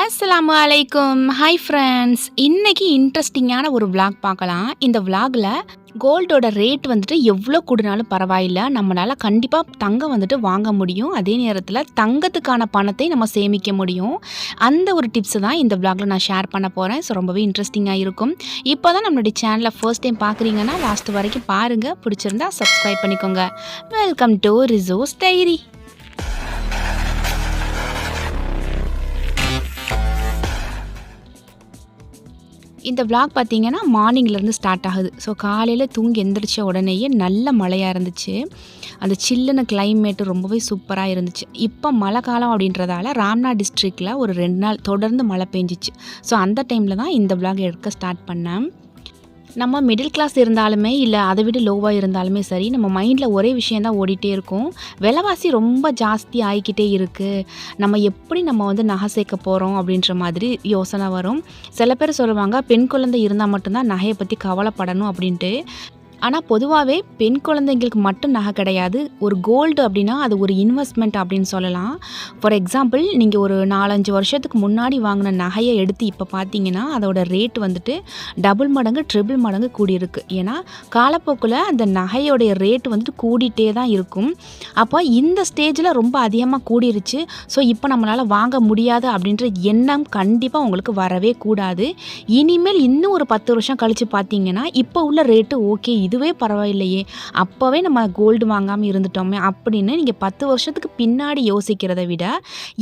அஸ்லாம் அலைக்கும் hi friends இன்னைக்கு இன்ட்ரெஸ்டிங்கான ஒரு விளாக் பார்க்கலாம். இந்த விளாகில் கோல்டோட ரேட் வந்துட்டு எவ்வளோ கூடினாலும் பரவாயில்ல. நம்மளால் கண்டிப்பாக தங்கம் வந்துட்டு வாங்க முடியும். அதே நேரத்தில் தங்கத்துக்கான பணத்தை நம்ம சேமிக்க முடியும். அந்த ஒரு டிப்ஸு தான் இந்த விளாகில் நான் ஷேர் பண்ண போகிறேன் ஸோ ரொம்பவே இன்ட்ரெஸ்டிங்காக இருக்கும். இப்போ தான் நம்மளுடைய சேனலை ஃபர்ஸ்ட் டைம் பார்க்குறீங்கன்னா லாஸ்ட் வரைக்கும் பாருங்கள் பிடிச்சிருந்தா சப்ஸ்கிரைப் பண்ணிக்கோங்க. வெல்கம் டு ரிசோஸ் டைரி இந்த விளாக் பார்த்தீங்கன்னா மார்னிங்லேருந்து ஸ்டார்ட் ஆகுது. ஸோ காலையில் தூங்கி எந்திரிச்ச உடனேயே நல்ல மழையாக இருந்துச்சு. அந்த சில்லுன கிளைமேட்டு ரொம்பவே சூப்பராக இருந்துச்சு. இப்போ மழை காலம் அப்படின்றதால ராம்நாத் டிஸ்ட்ரிக்டில் ஒரு ரெண்டு நாள் தொடர்ந்து மழை பெஞ்சிச்சு. ஸோ அந்த டைமில் தான் இந்த விளாக் எடுக்க ஸ்டார்ட் பண்ணேன். நம்ம மிடில் கிளாஸ் இருந்தாலுமே இல்லை அதை விட லோவாக இருந்தாலுமே சரி நம்ம மைண்டில் ஒரே விஷயந்தான் ஓடிட்டே இருக்கும். விலைவாசி ரொம்ப ஜாஸ்தி ஆகிக்கிட்டே இருக்குது நம்ம எப்படி நம்ம வந்து நகை சேர்க்க போகிறோம் அப்படின்ற மாதிரி யோசனை வரும். சில பேர் சொல்லுவாங்க பெண் குழந்தை இருந்தால் மட்டும்தான் நகையை பற்றி கவலைப்படணும் அப்படின்ட்டு. ஆனால் பொதுவாகவே பெண் குழந்தைங்களுக்கு மட்டும் நகை கிடையாது. ஒரு கோல்டு அப்படின்னா அது ஒரு இன்வெஸ்ட்மெண்ட் அப்படின்னு சொல்லலாம். ஃபார் எக்ஸாம்பிள் நீங்கள் ஒரு நாலஞ்சு வருஷத்துக்கு முன்னாடி வாங்கின நகையை எடுத்து இப்போ பார்த்தீங்கன்னா அதோட ரேட் வந்துட்டு டபுள் மடங்கு ட்ரிபிள் மடங்கு கூடியிருக்கு. ஏன்னா காலப்போக்கில் அந்த நகையோடைய ரேட் வந்துட்டு கூடிட்டே தான் இருக்கும். அப்போ இந்த ஸ்டேஜில் ரொம்ப அதிகமாக கூடிருச்சு. ஸோ இப்போ நம்மளால் வாங்க முடியாது அப்படின்ற எண்ணம் கண்டிப்பாக உங்களுக்கு வரவே கூடாது. இனிமேல் இன்னும் ஒரு பத்து வருஷம் கழித்து பார்த்தீங்கன்னா இப்போ உள்ள ரேட்டு ஓகே இதுவே பரவாயில்லையே. அப்போவே நம்ம கோல்டு வாங்காமல் இருந்துட்டோமே அப்படின்னு நீங்கள் பத்து வருஷத்துக்கு பின்னாடி யோசிக்கிறத விட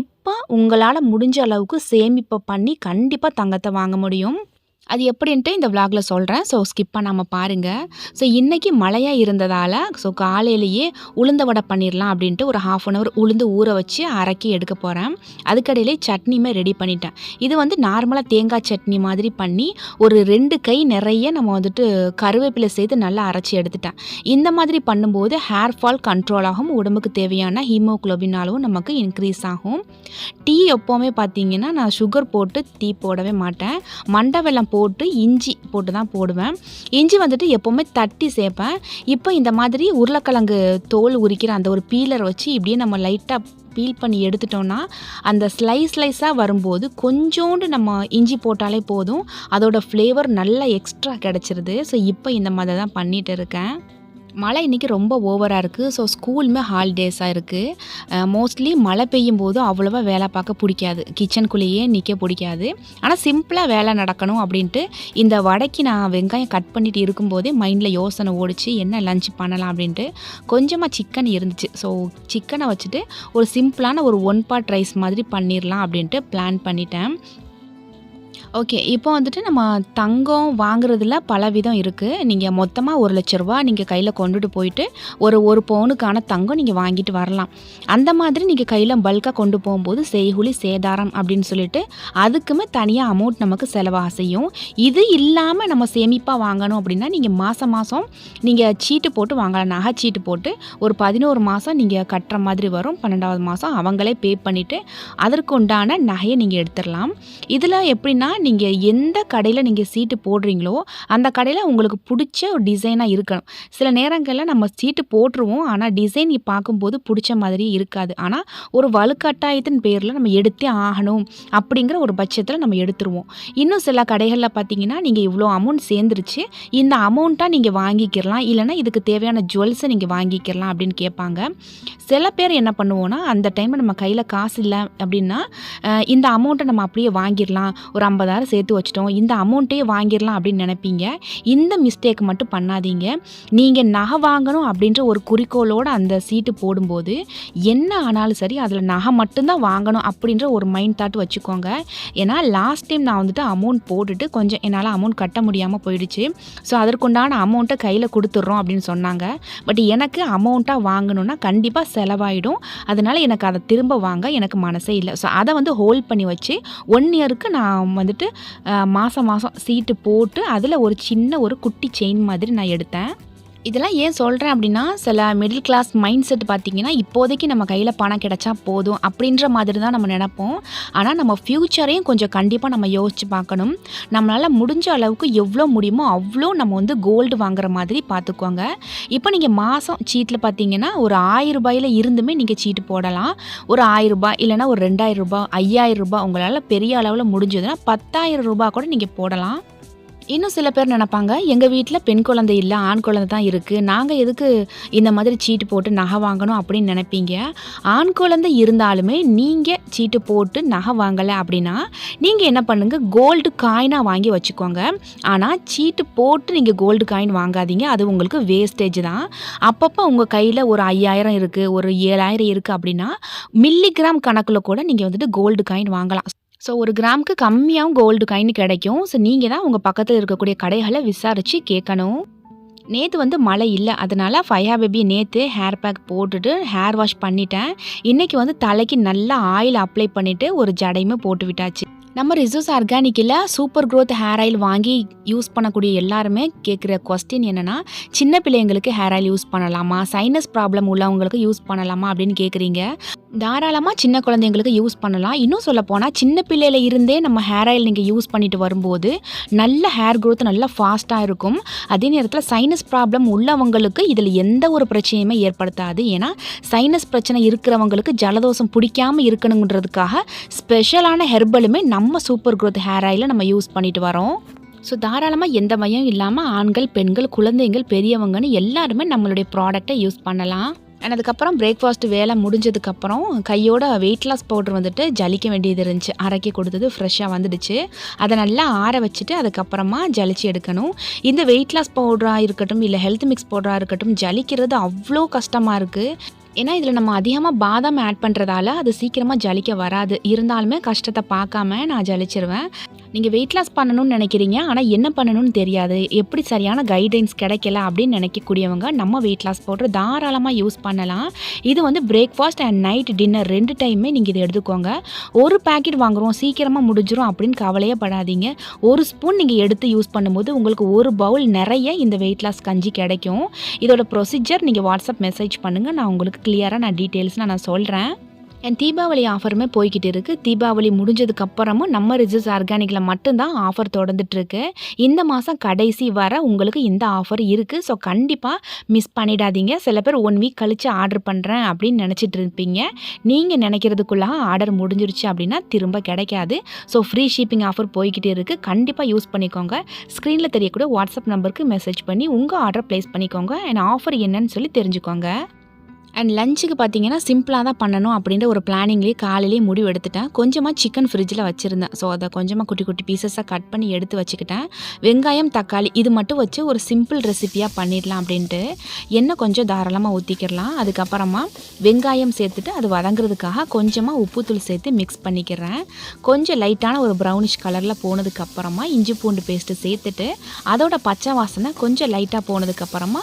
இப்போ உங்களால் முடிஞ்ச அளவுக்கு சேமிப்பை பண்ணி கண்டிப்பாக தங்கத்தை வாங்க முடியும். அது எப்படின்ட்டு இந்த vlogல சொல்கிறேன் ஸோ ஸ்கிப் பண்ணாமல் பாருங்கள் ஸோ இன்றைக்கி மழையாக இருந்ததால் ஸோ காலையிலேயே உளுந்த வடை பண்ணிடலாம் அப்படின்ட்டு ஒரு ஹாஃப் அன் ஹவர் உளுந்து ஊற வச்சு அரைக்கி எடுக்க போகிறேன் அதுக்கடையிலே சட்னியுமே ரெடி பண்ணிட்டேன். இது வந்து நார்மலாக தேங்காய் சட்னி மாதிரி பண்ணி ஒரு ரெண்டு கை நிறைய நம்ம வந்துட்டு கருவேப்பிலை சேர்த்து நல்லா அரைச்சி எடுத்துட்டேன். இந்த மாதிரி பண்ணும்போது ஹேர் ஃபால் கண்ட்ரோல் ஆகும். உடம்புக்கு தேவையான ஹீமோக்ளோபின் அளவும் நமக்கு இன்க்ரீஸ் ஆகும். டீ எப்போவுமே பார்த்தீங்கன்னா நான் சுகர் போட்டு டீ போடவே மாட்டேன். மண்டை வெள்ளம் போட்டு இஞ்சி போட்டு தான் போடுவேன். இஞ்சி வந்துட்டு எப்போவுமே தட்டி சேர்ப்பேன் இப்போ இந்த மாதிரி உருளைக்கிழங்கு தோல் உரிக்கிற அந்த ஒரு பீலர் வச்சு இப்படியே நம்ம லைட்டாக பீல் பண்ணி எடுத்துட்டோன்னா அந்த ஸ்லைஸ் ஸ்லைஸாக வரும்போது கொஞ்சோண்டு நம்ம இஞ்சி போட்டாலே போதும். அதோடய ஃப்ளேவர் நல்லா எக்ஸ்ட்ரா கிடச்சிருது. ஸோ இப்போ இந்த மாதிரி தான் பண்ணிகிட்டு இருக்கேன். மழை இன்றைக்கி ரொம்ப ஓவராக இருக்குது ஸோ ஸ்கூலுமே ஹாலிடேஸாக இருக்குது மோஸ்ட்லி மழை பெய்யும் போது அவ்வளோவா வேலை பார்க்க பிடிக்காது. கிச்சனுக்குள்ளேயே நிற்க பிடிக்காது. ஆனால் சிம்பிளாக வேலை நடக்கணும் அப்படின்ட்டு இந்த வடைக்கு நான் வெங்காயம் கட் பண்ணிட்டு இருக்கும்போதே மைண்டில் யோசனை ஓடிச்சு என்ன லஞ்ச் பண்ணலாம் அப்படின்ட்டு கொஞ்சமாக சிக்கன் இருந்துச்சு. ஸோ சிக்கனை வச்சுட்டு ஒரு சிம்பிளான ஒரு ஒன் பார்ட் ரைஸ் மாதிரி பண்ணிடலாம் அப்படின்ட்டு பிளான் பண்ணிட்டேன். ஓகே இப்போ வந்துட்டு நம்ம தங்கம் வாங்குறதுல பல விதம் இருக்குது நீங்கள் மொத்தமாக ஒரு லட்ச ரூபா நீங்கள் கையில் கொண்டுட்டு போயிட்டு ஒரு ஒரு பவுனுக்கான தங்கம் நீங்கள் வாங்கிட்டு வரலாம். அந்த மாதிரி நீங்கள் கையில் பல்காக கொண்டு போகும்போது செய்குலி சேதாரம் அப்படின்னு சொல்லிட்டு அதுக்குமே தனியாக அமௌண்ட் நமக்கு செலவாக செய்யும் இது இல்லாமல் நம்ம சேமிப்பாக வாங்கணும் அப்படின்னா நீங்கள் மாதம் மாதம் நீங்கள் சீட்டு போட்டு வாங்கலாம். நகை சீட்டு போட்டு ஒரு பதினோரு மாதம் நீங்கள் கட்டுற மாதிரி வரும். பன்னெண்டாவது மாதம் அவங்களே பே பண்ணிவிட்டு அதற்கு உண்டான நகையை நீங்கள் எடுத்துடலாம். இதில் எப்படின்னா நீங்கள் எந்த கடையில் நீங்கள் சீட்டு போடுறீங்களோ அந்த கடையில் உங்களுக்கு பிடிச்ச ஒரு டிசைனாக இருக்கணும். சில நேரங்களில் நம்ம சீட்டு போட்டுருவோம் ஆனால் டிசைன் பார்க்கும்போது பிடிச்ச மாதிரி இருக்காது. ஆனால் ஒரு வலுக்கட்டாயத்தின் பேரில் நம்ம எடுத்தே ஆகணும் அப்படிங்கிற ஒரு பட்சத்தில் நம்ம எடுத்துருவோம். இன்னும் சில கடைகளில் பார்த்தீங்கன்னா நீங்கள் இவ்வளோ அமௌண்ட் சேர்ந்துருச்சு இந்த அமௌண்ட்டாக நீங்கள் வாங்கிக்கிறலாம் இல்லைன்னா இதுக்கு தேவையான ஜுவல்ஸை நீங்கள் வாங்கிக்கிறலாம் அப்படின்னு கேட்பாங்க. சில பேர் என்ன பண்ணுவோன்னா அந்த டைமில் நம்ம கையில் காசு இல்லை அப்படின்னா இந்த அமௌண்ட்டை நம்ம அப்படியே வாங்கிடலாம் ஒரு ஐம்பதாயிரம் சேர்த்து வச்சிட்டோம். இந்த அமௌண்ட்டே வாங்கிடலாம் அப்படின்னு நினைப்பீங்க. இந்த மிஸ்டேக் மட்டும் பண்ணாதீங்க. நீங்கள் நகை வாங்கணும் அப்படின்ற ஒரு குறிக்கோளோடு அந்த சீட்டு போடும்போது என்ன ஆனாலும் சரி அதில் நகை மட்டும்தான் வாங்கணும் அப்படின்ற ஒரு மைண்ட் தாட் வச்சுக்கோங்க. ஏன்னா லாஸ்ட் டைம் நான் வந்துட்டு அமௌண்ட் போட்டுட்டு கொஞ்சம் என்னால் அமௌண்ட் கட்ட முடியாமல் போயிடுச்சு. ஸோ அதற்குண்டான அமௌண்ட்டை கையில் கொடுத்துட்றோம் அப்படின்னு சொன்னாங்க. பட் எனக்கு அமௌண்ட்டாக வாங்கணும்னா கண்டிப்பாக செலவாயிடும். அதனால் எனக்கு அதை திரும்ப வாங்க எனக்கு மனசே இல்லை. ஸோ அதை வந்து ஹோல்ட் பண்ணி வச்சு ஒன் இயருக்கு நான் வந்துட்டு வந்துட்டு மாதம் மாதம் சீட்டு போட்டு அதில் ஒரு சின்ன ஒரு குட்டி செயின் மாதிரி நான் எடுத்தேன். இதெல்லாம் ஏன் சொல்கிறேன் அப்படின்னா சில மிடில் கிளாஸ் மைண்ட் செட் பார்த்தீங்கன்னா இப்போதைக்கு நம்ம கையில் பணம் கிடைச்சா போதும் அப்படின்ற மாதிரி தான் நம்ம நினப்போம். ஆனால் நம்ம ஃப்யூச்சரையும் கொஞ்சம் கண்டிப்பாக நம்ம யோசித்து பார்க்கணும். நம்மளால் முடிஞ்ச அளவுக்கு எவ்வளோ முடியுமோ அவ்வளோ நம்ம வந்து கோல்டு வாங்குற மாதிரி பார்த்துக்கோங்க. இப்போ நீங்கள் மாதம் சீட்டில் பார்த்தீங்கன்னா ஒரு ஆயிரம் ரூபாயில் இருந்துமே நீங்கள் சீட்டு போடலாம். ஒரு ஆயிரரூபா இல்லைனா இல்லைன்னா ஒரு ரெண்டாயிரம் ரூபாய் ஐயாயிரம் ரூபாய் உங்களால் பெரிய அளவில் முடிஞ்சதுன்னா பத்தாயிரம் ரூபாய் கூட நீங்கள் போடலாம். இன்னும் சில பேர் நினைப்பாங்க எங்கள் வீட்டில் பெண் குழந்தை இல்லை ஆண் குழந்தை தான் இருக்குது நாங்கள் எதுக்கு இந்த மாதிரி சீட்டு போட்டு நகை வாங்கணும் அப்படின்னு நினைப்பீங்க? ஆண் குழந்தை இருந்தாலுமே நீங்கள் சீட்டு போட்டு நகை வாங்கலை அப்படின்னா நீங்கள் என்ன பண்ணுங்கள் கோல்டு காயினாக வாங்கி வச்சுக்கோங்க. ஆனால் சீட்டு போட்டு நீங்கள் கோல்டு காயின் வாங்காதீங்க. அது உங்களுக்கு வேஸ்டேஜ் தான். அப்பப்போ உங்கள் கையில் ஒரு ஐயாயிரம் இருக்குது ஒரு ஏழாயிரம் இருக்குது அப்படின்னா மில்லிகிராம் கணக்கில் கூட நீங்கள் வந்துட்டு கோல்டு காயின் வாங்கலாம். ஸோ ஒரு கிராமுக்கு கம்மியாகவும் கோல்டு காயின் கிடைக்கும். ஸோ நீங்கள் தான் உங்கள் பக்கத்தில் இருக்கக்கூடிய கடைகளை விசாரித்து கேட்கணும். நேற்று வந்து மழை இல்லை. அதனால் ஃபயா பேபி நேற்று ஹேர் பேக் போட்டுட்டு ஹேர் வாஷ் பண்ணிட்டேன். இன்றைக்கி வந்து தலைக்கு நல்லா ஆயில் அப்ளை பண்ணிவிட்டு ஒரு ஜடையுமே போட்டு விட்டாச்சு. நம்ம ரிசூஸ் ஆர்கானிக்கில் சூப்பர் க்ரோத் ஹேர் ஆயில் வாங்கி யூஸ் பண்ணக்கூடிய எல்லாருமே கேட்குற கொஸ்டின் என்னென்னா சின்ன பிள்ளைங்களுக்கு ஹேர் ஆயில் யூஸ் பண்ணலாமா? சைனஸ் ப்ராப்ளம் உள்ளவங்களுக்கு யூஸ் பண்ணலாமா அப்படின்னு கேட்குறீங்க தாராளமாக சின்ன குழந்தைங்களுக்கு யூஸ் பண்ணலாம். இன்னும் சொல்ல போனால் சின்ன பிள்ளையில இருந்தே நம்ம ஹேர் ஆயில் நீங்கள் யூஸ் பண்ணிட்டு வரும்போது நல்ல ஹேர் க்ரோத் நல்லா ஃபாஸ்ட்டாக இருக்கும். அதே நேரத்தில் சைனஸ் ப்ராப்ளம் உள்ளவங்களுக்கு இதில் எந்த ஒரு பிரச்சனையுமே ஏற்படுத்தாது. ஏன்னா சைனஸ் பிரச்சனை இருக்கிறவங்களுக்கு ஜலதோஷம் பிடிக்காமல் இருக்கணுங்கிறதுக்காக ஸ்பெஷலான ஹெர்பலுமே நம்ம சூப்பர் க்ரோத் ஹேர் ஆயிலை நம்ம யூஸ் பண்ணிட்டு வரோம். ஸோ தாராளமாக எந்த பயம் இல்லாமல் ஆண்கள் பெண்கள் குழந்தைங்கள் பெரியவங்கன்னு எல்லாருமே நம்மளுடைய ப்ராடக்டை யூஸ் பண்ணலாம். அண்ட் அதுக்கப்புறம் பிரேக்ஃபாஸ்ட் வேலை முடிஞ்சதுக்கப்புறம் கையோட வெயிட் லாஸ் பவுடர் வந்துட்டு ஜலிக்க வேண்டியது இருந்துச்சு. அரைக்கி கொடுத்தது ஃப்ரெஷ்ஷாக வந்துடுச்சு. அதை நல்லா ஆற வச்சுட்டு அதுக்கப்புறமா ஜலிச்சு எடுக்கணும். இந்த வெயிட் லாஸ் பவுடராக இருக்கட்டும் இல்லை ஹெல்த் மிக்ஸ் பவுடராக இருக்கட்டும் ஜலிக்கிறது அவ்வளோ கஷ்டமாக இருக்குது ஏன்னா இதில் நம்ம அதிகமாக பாதாம் ஆட் பண்ணுறதால அது சீக்கிரமாக ஜலிக்க வராது. இருந்தாலுமே கஷ்டத்தை பார்க்காம நான் ஜலிச்சிருவேன். நீங்கள் வெயிட் லாஸ் பண்ணணும்னு நினைக்கிறீங்க ஆனால் என்ன பண்ணணும்னு தெரியாது. எப்படி சரியான கைட்லைன்ஸ் கிடைக்கல அப்படின்னு நினைக்கக்கூடியவங்க நம்ம வெயிட் லாஸ் பவுடர் தாராளமாக யூஸ் பண்ணலாம். இது வந்து பிரேக்ஃபாஸ்ட் அண்ட் நைட் டின்னர் ரெண்டு டைமே நீங்கள் இதை எடுத்துக்கோங்க. ஒரு பேக்கெட் வாங்குகிறோம் சீக்கிரமாக முடிஞ்சிரும் அப்படின்னு கவலையே படாதீங்க. ஒரு ஸ்பூன் நீங்கள் எடுத்து யூஸ் பண்ணும்போது உங்களுக்கு ஒரு பவுல் நிறைய இந்த வெயிட் லாஸ் கஞ்சி கிடைக்கும். இதோட ப்ரொசீஜர் நீங்கள் வாட்ஸ்அப் மெசேஜ் பண்ணுங்கள் நான் உங்களுக்கு கிளியராக நான் டீட்டெயில்ஸ் நான் சொல்கிறேன் என் தீபாவளி ஆஃபருமே போய்கிட்டு இருக்குது தீபாவளி முடிஞ்சதுக்கு அப்புறமும் நம்ம ரிஜிஸ் ஆர்கானிக்கில் மட்டும்தான் ஆஃபர் தொடர்ந்துட்டுருக்கு இந்த மாதம் கடைசி வர உங்களுக்கு இந்த ஆஃபர் இருக்குது ஸோ கண்டிப்பாக மிஸ் பண்ணிடாதீங்க. சில பேர் ஒன் வீக் கழித்து ஆர்டர் பண்ணுறேன் அப்படின்னு நினச்சிட்டு இருப்பீங்க. நீங்கள் நினைக்கிறதுக்குள்ளாக ஆர்டர் முடிஞ்சிருச்சு அப்படின்னா திரும்ப கிடைக்காது. ஸோ ஃப்ரீ ஷிப்பிங் ஆஃபர் போய்கிட்டே இருக்குது கண்டிப்பாக யூஸ் பண்ணிக்கோங்க. ஸ்க்ரீனில் தெரியக்கூடிய வாட்ஸ்அப் நம்பருக்கு மெசேஜ் பண்ணி உங்கள் ஆர்டர் ப்ளேஸ் பண்ணிக்கோங்க. அண்ட் ஆஃபர் என்னன்னு சொல்லி தெரிஞ்சுக்கோங்க. அண்ட் லஞ்சுக்கு பார்த்தீங்கன்னா சிம்பிளாக தான் பண்ணணும் அப்படின்ற ஒரு பிளானிங்லேயே காலையிலேயே முடிவு எடுத்துட்டேன். கொஞ்சமாக சிக்கன் ஃப்ரிட்ஜில் வச்சுருந்தேன். ஸோ அதை கொஞ்சமாக குட்டி குட்டி பீசஸாக கட் பண்ணி எடுத்து வச்சுக்கிட்டேன். வெங்காயம் தக்காளி இது மட்டும் வச்சு ஒரு சிம்பிள் ரெசிப்பியாக பண்ணிடலாம் அப்படின்ட்டு எண்ணெய் கொஞ்சம் தாராளமாக ஊற்றிக்கிடலாம் அதுக்கப்புறமா வெங்காயம் சேர்த்துட்டு அது வதங்குறதுக்காக கொஞ்சமாக உப்புத்தூள் சேர்த்து மிக்ஸ் பண்ணிக்கிறேன். கொஞ்சம் லைட்டான ஒரு ப்ரௌனிஷ் கலரில் போனதுக்கப்புறமா இஞ்சி பூண்டு பேஸ்ட்டு சேர்த்துட்டு அதோட பச்சை வாசனை கொஞ்சம் லைட்டாக போனதுக்கப்புறமா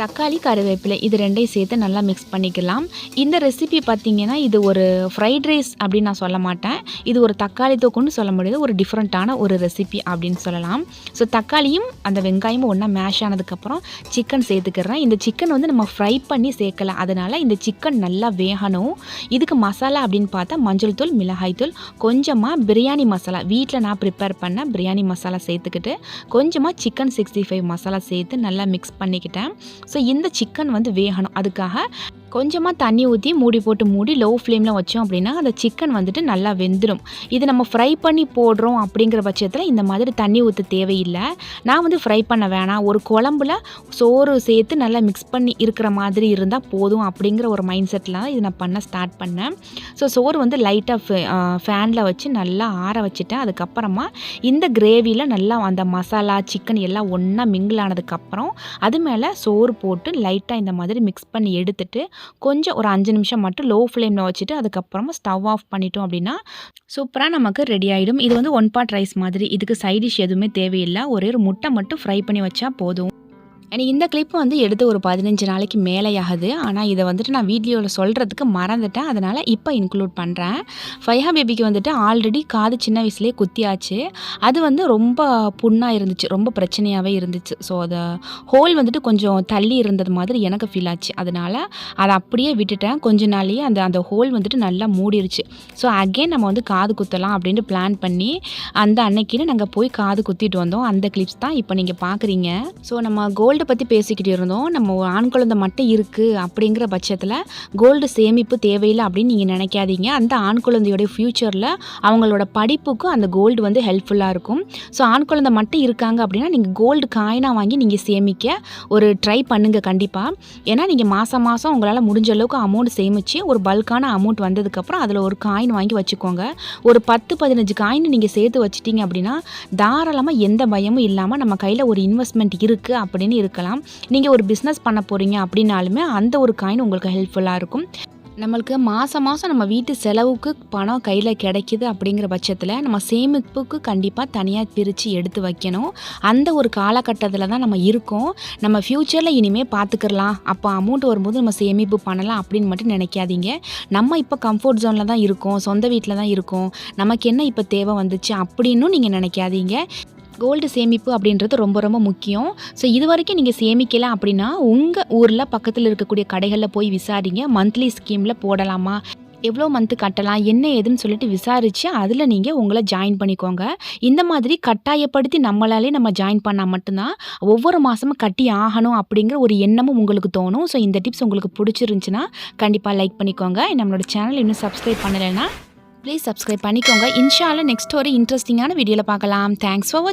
தக்காளி கருவேப்பிலை இது ரெண்டையும் சேர்த்து நல்லா மிக்ஸ் பண்ணிக்கலாம். இந்த ரெசிபி பார்த்தீங்கன்னா இது ஒரு ஃப்ரைட் ரைஸ் அப்படின்னு நான் சொல்ல மாட்டேன். இது ஒரு தக்காளி தொக்குன்னு சொல்ல முடியாது. ஒரு டிஃப்ரெண்ட்டான ஒரு ரெசிபி அப்படின்னு சொல்லலாம். ஸோ தக்காளியும் அந்த வெங்காயமும் ஒன்றா மேஷ் ஆனதுக்கப்புறம் சிக்கன் சேர்த்துக்கிறேன். இந்த சிக்கன் வந்து நம்ம ஃப்ரை பண்ணி சேர்க்கலாம் அதனால் இந்த சிக்கன் நல்லா வேகணும். இதுக்கு மசாலா அப்படின்னு பார்த்தா மஞ்சள் தூள் மிளகாய் தூள் கொஞ்சமாக பிரியாணி மசாலா. வீட்டில் நான் ப்ரிப்பேர் பண்ண பிரியாணி மசாலா சேர்த்துக்கிட்டு கொஞ்சமாக சிக்கன் சிக்ஸ்டி ஃபைவ் மசாலா சேர்த்து நல்லா மிக்ஸ் பண்ணிக்கிட்டேன். ஸோ இந்த சிக்கன் வந்து வேகணும். அதுக்காக கொஞ்சமாக தண்ணி ஊற்றி மூடி போட்டு மூடி லோ ஃப்ளேமில் வச்சோம் அப்படின்னா அந்த சிக்கன் வந்துட்டு நல்லா வெந்துடும் இது நம்ம ஃப்ரை பண்ணி போடுறோம் அப்படிங்கிற பட்சத்தில் இந்த மாதிரி தண்ணி ஊற்ற தேவையில்லை. நான் வந்து ஃப்ரை பண்ண வேணாம். ஒரு குழம்புல சோறு சேர்த்து நல்லா மிக்ஸ் பண்ணி இருக்கிற மாதிரி இருந்தால் போதும் அப்படிங்கிற ஒரு மைண்ட் செட்டில் தான் இது நான் பண்ண ஸ்டார்ட் பண்ணேன். ஸோ சோறு வந்து லைட்டாக ஃபேனில் வச்சு நல்லா ஆற வச்சுட்டேன். அதுக்கப்புறமா இந்த கிரேவியில் நல்லா அந்த மசாலா சிக்கன் எல்லாம் ஒன்றா மிங்கிள் ஆனதுக்கப்புறம் அது மேலே சோறு போட்டு லைட்டாக இந்த மாதிரி மிக்ஸ் பண்ணி எடுத்துட்டு கொஞ்சம் ஒரு அஞ்சு நிமிஷம் மட்டும் லோ ஃப்ளேமில் வச்சுட்டு அதுக்கப்புறமா ஸ்டவ் ஆஃப் பண்ணிட்டோம் அப்படின்னா சூப்பராக நமக்கு ரெடி ஆகிடும் இது வந்து ஒன் பாட் ரைஸ் மாதிரி. இதுக்கு சைடிஷ் எதுவுமே தேவையில்லை. ஒரே ஒரு முட்டை மட்டும் ஃப்ரை பண்ணி வச்சா போதும். எனக்கு இந்த கிளிப் வந்து எடுத்து ஒரு பதினஞ்சு நாளைக்கு மேலேயாகுது. ஆனால் இதை வந்துட்டு நான் வீடியோவில் சொல்கிறதுக்கு மறந்துட்டேன். அதனால் இப்போ இன்க்ளூட் பண்ணுறேன் ஃபைஹா பேபிக்கு வந்துட்டு ஆல்ரெடி காது சின்ன வயசுலேயே குத்தியாச்சு. அது வந்து ரொம்ப புண்ணாக இருந்துச்சு. ரொம்ப பிரச்சனையாகவே இருந்துச்சு. ஸோ அதை ஹோல் வந்துட்டு கொஞ்சம் தள்ளி இருந்தது மாதிரி எனக்கு ஃபீல் ஆச்சு. அதனால் அதை அப்படியே விட்டுட்டேன். கொஞ்ச நாள்லேயே அந்த அந்த ஹோல் வந்துட்டு நல்லா மூடிருச்சு. ஸோ அகெயின் நம்ம வந்து காது குத்தலாம் அப்படின்ட்டு பிளான் பண்ணி அந்த அன்னைக்குன்னு நாங்கள் போய் காது குத்திட்டு வந்தோம். அந்த கிளிப்ஸ் தான் இப்போ நீங்கள் பார்க்குறீங்க ஸோ நம்ம கோல்டு பற்றி பேசிக்கிட்டு இருந்தோம். நம்ம ஆண் குழந்தை மட்டும் இருக்குது அப்படிங்கிற பட்சத்தில் கோல்டு சேமிப்பு தேவையில்லை அப்படின்னு நீங்கள் நினைக்காதீங்க. அந்த ஆண் குழந்தையோடைய ஃப்யூச்சரில் அவங்களோட படிப்புக்கு அந்த கோல்டு வந்து ஹெல்ப்ஃபுல்லாக இருக்கும். ஸோ ஆண் குழந்தை மட்டும் இருக்காங்க அப்படின்னா நீங்கள் கோல்டு காயினாக வாங்கி நீங்கள் சேமிக்க ஒரு ட்ரை பண்ணுங்கள் கண்டிப்பாக ஏன்னா நீங்கள் மாதம் மாதம் உங்களால் முடிஞ்ச அளவுக்கு அமௌண்ட் சேமித்து ஒரு பல்கான அமௌண்ட் வந்ததுக்கப்புறம் அதில் ஒரு காயின் வாங்கி வச்சுக்கோங்க. ஒரு பத்து பதினஞ்சு காயின் நீங்கள் சேர்த்து வச்சிட்டீங்க அப்படின்னா தாராளமாக எந்த பயமும் இல்லாமல் நம்ம கையில் ஒரு இன்வெஸ்ட்மெண்ட் இருக்குது அப்படின்னு இருக்கலாம். நீங்கள் ஒரு பிஸ்னஸ் பண்ண போகிறீங்க அப்படின்னாலுமே அந்த ஒரு காயின் உங்களுக்கு ஹெல்ப்ஃபுல்லாக இருக்கும். நம்மளுக்கு மாதம் மாதம் நம்ம வீட்டு செலவுக்கு பணம் கையில் கிடைக்கிது அப்படிங்கிற பட்சத்தில் நம்ம சேமிப்புக்கு கண்டிப்பாக தனியாக பிரித்து எடுத்து வைக்கணும். அந்த ஒரு காலகட்டத்தில் தான் நம்ம இருக்கோம். நம்ம ஃப்யூச்சரில் இனிமேல் பார்த்துக்கிறலாம் அப்போ அமௌண்ட் வரும்போது நம்ம சேமிப்பு பண்ணலாம் அப்படின்னு மட்டும் நினைக்காதீங்க. நம்ம இப்போ கம்ஃபர்ட் ஜோனில் தான் இருக்கோம். சொந்த வீட்டில் தான் இருக்கோம். நமக்கு என்ன இப்போ தேவை வந்துச்சு அப்படின்னும் நீங்கள் நினைக்காதீங்க. கோல்டு சேமிப்பு அப்படின்றது ரொம்ப ரொம்ப முக்கியம். ஸோ இது வரைக்கும் நீங்கள் சேமிக்கல அப்படின்னா உங்கள் ஊரில் பக்கத்தில் இருக்கக்கூடிய கடைகளில் போய் விசாரிங்க. மந்த்லி ஸ்கீமில் போடலாமா? எவ்வளோ மந்த்து கட்டலாம்? என்ன ஏதுன்னு சொல்லிட்டு விசாரித்து அதில் நீங்கள் உங்களை ஜாயின் பண்ணிக்கோங்க. இந்த மாதிரி கட்டாயப்படுத்தி நம்மளாலே நம்ம ஜாயின் பண்ணால் மட்டும்தான் ஒவ்வொரு மாதமும் கட்டி ஆகணும் அப்படிங்கிற ஒரு எண்ணமும் உங்களுக்கு தோணும். ஸோ இந்த டிப்ஸ் உங்களுக்கு பிடிச்சிருந்துச்சுன்னா கண்டிப்பாக லைக் பண்ணிக்கோங்க. நம்மளோட சேனல் இன்னும் சப்ஸ்கிரைப் பண்ணலைன்னா ப்ளீஸ் சப்ஸ்கிரைப் பண்ணிக்கோங்க. இன்ஷால்ல நெக்ஸ்ட் ஒரு இன்ட்ரெஸ்டிங்கான வீடியோவில் பார்க்கலாம். Thanks for